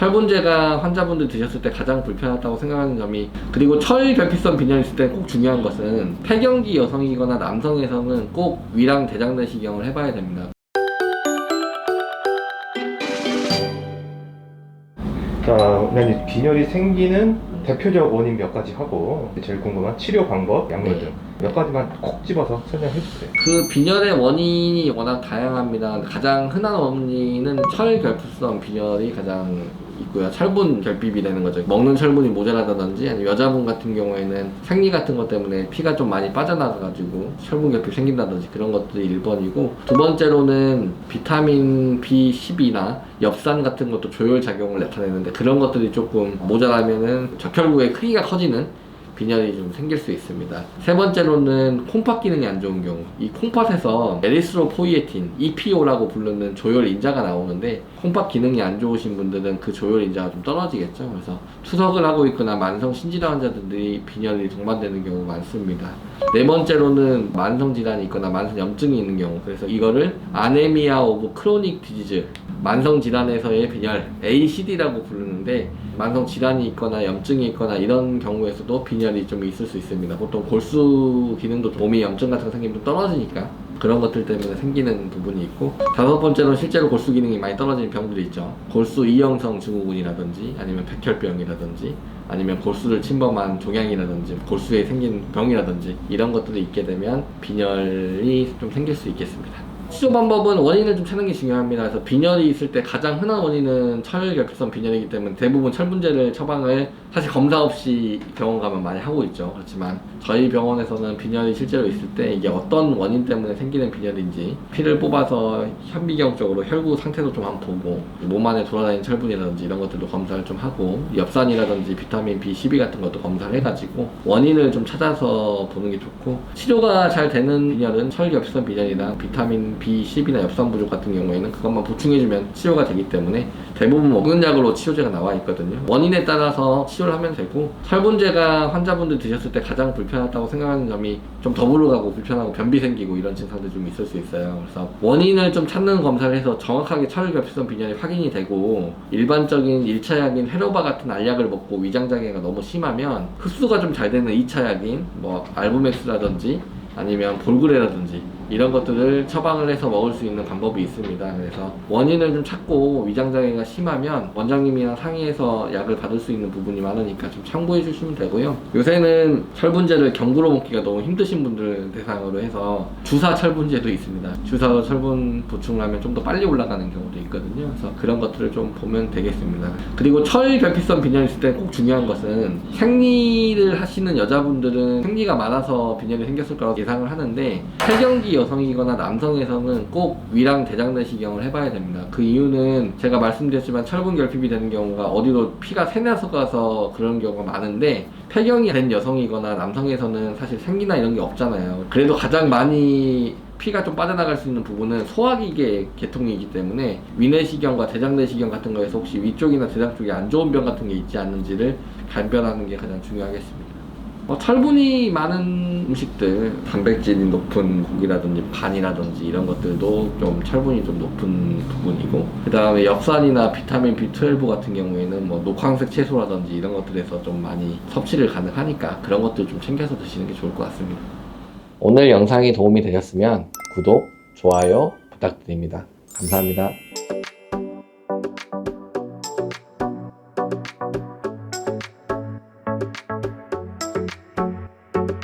철분제가 환자분들 드셨을 때 가장 불편하다고 생각하는 점이 그리고 철 결핍성 빈혈이 있을 때 꼭 중요한 것은 폐경기 여성이거나 남성에서는 꼭 위랑 대장 내시경을 해봐야 됩니다. 자, 그다음에 빈혈이 생기는 대표적 원인 몇 가지 하고 제일 궁금한 치료 방법, 약물 네. 등 몇 가지만 콕 집어서 설명해 주세요. 그 빈혈의 원인이 워낙 다양합니다. 가장 흔한 원인은 철결핍성 빈혈이 가장 있고요. 철분 결핍이 되는 거죠. 먹는 철분이 모자라다든지 아니면 여자분 같은 경우에는 생리 같은 것 때문에 피가 좀 많이 빠져나가가지고 철분 결핍 생긴다든지 그런 것들이 1번이고 두 번째로는 비타민 B12나 엽산 같은 것도 조혈 작용을 나타내는데 그런 것들이 조금 모자라면은 적혈구의 크기가 커지는 빈혈이 좀 생길 수 있습니다. 세 번째로는 콩팥 기능이 안 좋은 경우. 이 콩팥에서 에리스로포이에틴, EPO라고 부르는 조혈 인자가 나오는데 콩팥 기능이 안 좋으신 분들은 그 조혈 인자가 좀 떨어지겠죠. 그래서 투석을 하고 있거나 만성 신질환 환자들이 빈혈이 동반되는 경우가 많습니다. 네 번째로는 만성 질환이 있거나 만성 염증이 있는 경우. 그래서 이거를 아네미아 오브 크로닉 디지즈 만성 질환에서의 빈혈 ACD라고 부르는데 만성 질환이 있거나 염증이 있거나 이런 경우에서도 빈혈이 좀 있을 수 있습니다. 보통 골수 기능도 몸에 염증 같은 거 생기면 좀 떨어지니까 그런 것들 때문에 생기는 부분이 있고 다섯 번째로는 실제로 골수 기능이 많이 떨어지는 병들이 있죠. 골수 이형성 증후군이라든지 아니면 백혈병이라든지 아니면 골수를 침범한 종양이라든지 골수에 생긴 병이라든지 이런 것들이 있게 되면 빈혈이 좀 생길 수 있겠습니다. 치료 방법은 원인을 좀 찾는 게 중요합니다. 그래서 빈혈이 있을 때 가장 흔한 원인은 철결핍성 빈혈이기 때문에 대부분 철분제를 처방을 사실 검사 없이 병원 가면 많이 하고 있죠. 그렇지만 저희 병원에서는 빈혈이 실제로 있을 때 이게 어떤 원인 때문에 생기는 빈혈인지 피를 뽑아서 현미경적으로 혈구 상태도 좀 한번 보고 몸 안에 돌아다니는 철분이라든지 이런 것들도 검사를 좀 하고 엽산이라든지 비타민 B12 같은 것도 검사를 해가지고 원인을 좀 찾아서 보는 게 좋고 치료가 잘 되는 빈혈은 철결핍성 빈혈이나 비타민 B10이나 엽산 부족 같은 경우에는 그것만 보충해주면 치료가 되기 때문에 대부분 먹는 약으로 치료제가 나와 있거든요. 원인에 따라서 치료를 하면 되고 철분제가 환자분들 드셨을 때 가장 불편하다고 생각하는 점이 좀 더불어 가고 불편하고 변비 생기고 이런 증상들이 좀 있을 수 있어요. 그래서 원인을 좀 찾는 검사를 해서 정확하게 철결핍성 빈혈이 확인이 되고 일반적인 1차 약인 헤로바 같은 알약을 먹고 위장 장애가 너무 심하면 흡수가 좀 잘 되는 2차 약인 뭐 알부맥스라든지 아니면 볼그레라든지 이런 것들을 처방을 해서 먹을 수 있는 방법이 있습니다. 그래서 원인을 좀 찾고 위장장애가 심하면 원장님이랑 상의해서 약을 받을 수 있는 부분이 많으니까 좀 참고해 주시면 되고요. 요새는 철분제를 경구로 먹기가 너무 힘드신 분들 대상으로 해서 주사 철분제도 있습니다. 주사로 철분 보충을 하면 좀 더 빨리 올라가는 경우도 있거든요. 그래서 그런 것들을 좀 보면 되겠습니다. 그리고 철결핍성 빈혈이 있을 때 꼭 중요한 것은 생리를 하시는 여자분들은 생리가 많아서 빈혈이 생겼을 거라고 예상을 하는데 폐경기 여성이거나 남성에서는 꼭 위랑 대장 내시경을 해봐야 됩니다. 그 이유는 제가 말씀드렸지만 철분 결핍이 되는 경우가 어디로 피가 새나서 가서 그런 경우가 많은데 폐경이 된 여성이거나 남성에서는 사실 생기나 이런 게 없잖아요. 그래도 가장 많이 피가 좀 빠져나갈 수 있는 부분은 소화기계 계통이기 때문에 위내시경과 대장내시경 같은 거에서 혹시 위쪽이나 대장 쪽에 안 좋은 병 같은 게 있지 않는지를 간별하는 게 가장 중요하겠습니다. 뭐 철분이 많은 음식들, 단백질이 높은 고기라든지 반이라든지 이런 것들도 좀 철분이 좀 높은 부분이고 그 다음에 엽산이나 비타민 B12 같은 경우에는 뭐 녹황색 채소라든지 이런 것들에서 좀 많이 섭취를 가능하니까 그런 것들 좀 챙겨서 드시는 게 좋을 것 같습니다. 오늘 영상이 도움이 되셨으면 구독, 좋아요 부탁드립니다. 감사합니다.